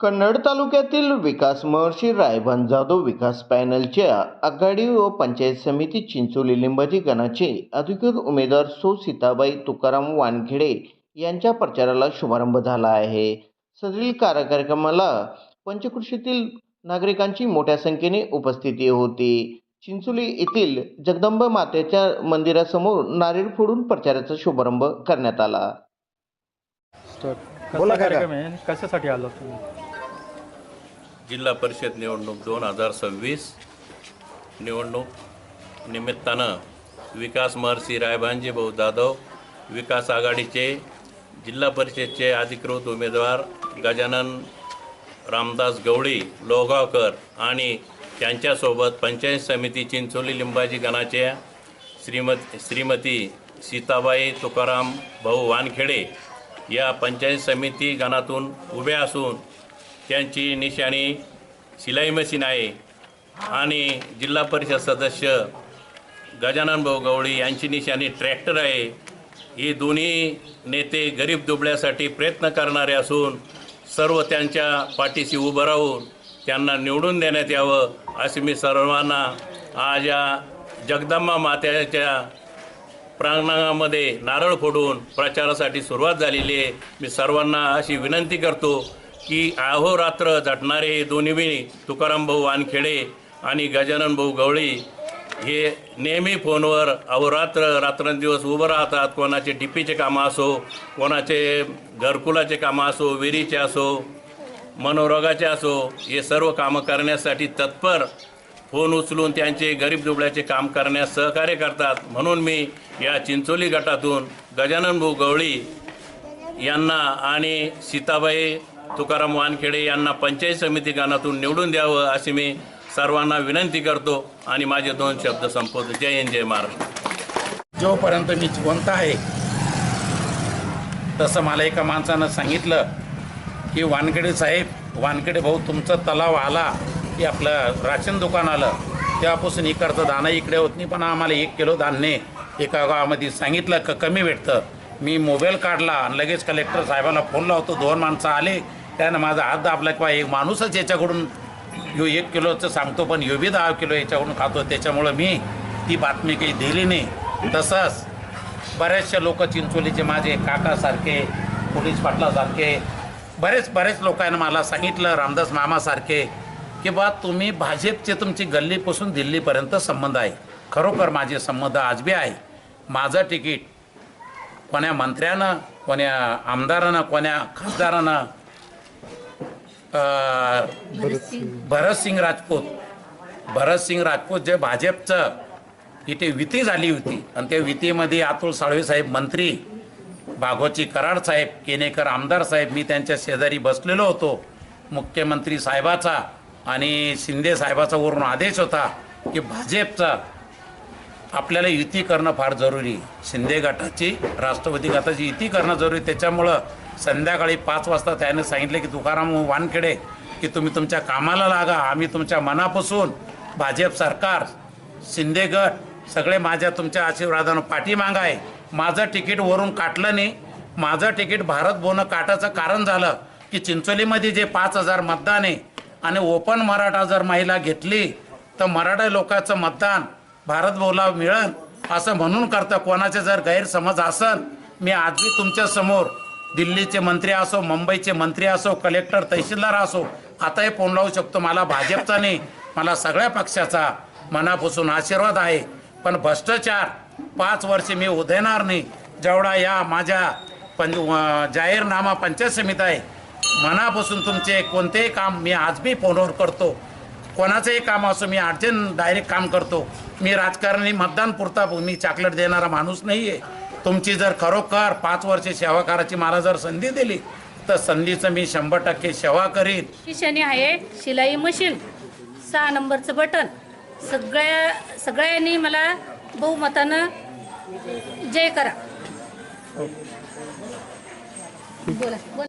कन्नड तालुक्यातील विकास महर्षी रायभान जाधव विकास पॅनलच्या आघाडी व पंचायत समिती चिंचोली लिंबाजी गणाचे अधिकृत उमेदवार सो सीताबाई तुकाराम वानखेडे यांच्या प्रचाराला शुभारंभ झाला आहे. सदरील कार्यक्रमाला पंचकृषीतील नागरिकांची मोठ्या संख्येने उपस्थिती होती. चिंचोली येथील जगदंबा मातेच्या मंदिरासमोर नारळ फोडून प्रचाराचा शुभारंभ करण्यात आला. बोला कसा. कार्यक्रम आहे? कशासाठी आलो तुम्ही? जिल्हा परिषद निवडणूक दोन हजार सव्वीस निवडणूक निमित्तानं विकास महर्षी रायभानजी भाऊ जाधव विकास आघाडीचे जिल्हा परिषदचे अधिकृत उमेदवार गजानन रामदास गवळी लोगावकर आणि त्यांच्यासोबत पंचायत समिती चिंचोली लिंबाजी गणाच्या श्रीमत श्रीमती सीताबाई तुकाराम भाऊ वानखेडे या पंचायत समिती गणातून उभ्या असून त्यांची निशाणी शिलाई मशीन आहे. आणि जिल्हा परिषद सदस्य गजानन भाऊ गवळी यांची निशाणी ट्रॅक्टर आहे. ही दोन्ही नेते गरीब दुबळ्यासाठी प्रयत्न करणारे असून सर्व त्यांच्या पाठीशी उभं राहून त्यांना निवडून देण्यात यावं असे मी सर्वांना आज या जगदंबा मात्याच्या प्रांगणामध्ये नारळ फोडून प्रचारासाठी सुरुवात झालेली आहे. मी सर्वांना अशी विनंती करतो की अहोरात्र झटणारे हे दोन्ही बिणी तुकाराम भाऊ वानखेडे आणि गजानन भाऊ गवळी हे नेहमी फोनवर अहोरात्र रात्रंदिवस उभं राहतात. कोणाचे टिपीचे कामं असो कोणाचे घरकुलाचे कामं असो विहिरीचे असो मनोरोगाचे असो हे सर्व कामं करण्यासाठी तत्पर फोन उचलून त्यांचे गरीब दुबळ्याचे काम करण्यास सहकार्य करतात. म्हणून मी या चिंचोली गटातून गजानन भाऊ गवळी यांना आणि सीताबाई तुकाराम वानखेडे यांना पंचायत समिती गानातून निवडून द्यावं अशी मी सर्वांना विनंती करतो आणि माझे दोन शब्द संपवतो. जय हिंद जय महाराष्ट्र. जोपर्यंत मी जिवंत आहे तसं मला एका माणसानं सांगितलं की वानखेडे साहेब वानखेडे भाऊ तुमचा तलाव आला की आपलं राशन दुकान आलं. तेव्हापासून इकडचं धानं इकडे होत नाही पण आम्हाला एक किलो धान्य एका गावामध्ये सांगितलं का कमी भेटतं. मी मोबाईल काढला आणि लगेच कलेक्टर साहेबाला फोन लावतो. दोन माणसं आले त्यानं माझा हात दाबला किंवा एक माणूसच याच्याकडून ह्यो एक किलोचं सांगतो पण ह्यो बी दहा किलो याच्याकडून खातो. त्याच्यामुळं मी ती बातमी काही दिली नाही. तसंच बऱ्याचशा लोक चिंचोलीचे माझे काकासारखे पोलीस पाटलासारखे बरेच बरेच लोकांना मला सांगितलं रामदास मामासारखे की बा तुम्ही भाजपचे तुमची गल्लीपासून दिल्लीपर्यंत संबंध आहे. खरोखर माझे संबंध आज बी आहे. माझं तिकीट कोण्या मंत्र्यानं कोण्या आमदारानं कोण्या खासदारानं भरतसिंग. राजपूत. भरतसिंग राजपूत जे भाजपचं इथे युती झाली होती. आणि त्या युतीमध्ये अतुल साळवे साहेब मंत्री भागवती कराड साहेब केनेकर आमदार साहेब मी त्यांच्या शेजारी बसलेलो होतो. मुख्यमंत्री साहेबाचा आणि शिंदे साहेबाचा वरून आदेश होता की भाजपचा आपल्याला युती करणं फार जरुरी. शिंदे गटाची राष्ट्रवादी गटाची युती करणं जरुरी. त्याच्यामुळं संध्याकाळी पाच वाजता त्याने सांगितले की तुकाराम वानखेडे की तुम्ही तुमच्या कामाला लागा आम्ही तुमच्या मनापासून भाजप सरकार शिंदे गट सगळे माझ्या तुमच्या आशीर्वादानं पाठीमागं आहे माझं तिकीट वरून काटलं नाही. माझं तिकीट भारत बोनं काटाचं कारण झालं की चिंचोलीमध्ये जे पाच हजार मतदान आहे आणि ओपन मराठा जर महिला घेतली तर मराठा लोकांचं मतदान भारत बोला मिळन असं म्हणून करतं कोणाचे जर गैरसमज असन मी आजही तुमच्यासमोर दिल्लीचे मंत्री असो मुंबईचे मंत्री असो कलेक्टर तहसीलदार असो आताही फोन लावू शकतो. मला भाजपचा नाही मला सगळ्या पक्षाचा मनापासून आशीर्वाद आहे. पण भ्रष्टाचार पाच वर्षे मी उदयणार नाही. जेवढा या माझ्या पंच जाहीरनामा पंचायत समिती आहे मनापासून तुमचे कोणतेही काम मी आजबी फोनवर करतो. कोणाचंही काम असो मी अर्जंट डायरेक्ट काम करतो. मी राजकारणी मतदान पुरता मी चॉकलेट देणारा माणूस नाही आहे तुमची जर खरोखर पाच वर्षे सेवा करायची मला जर संधी दिली तर संधीचं मी शंभर टक्के सेवा करीन. निशाणी आहे शिलाई मशीन. सहा नंबरचं बटन. सगळ्या सगळ्यांनी मला बहुमतानं जय करा. बोला बोला.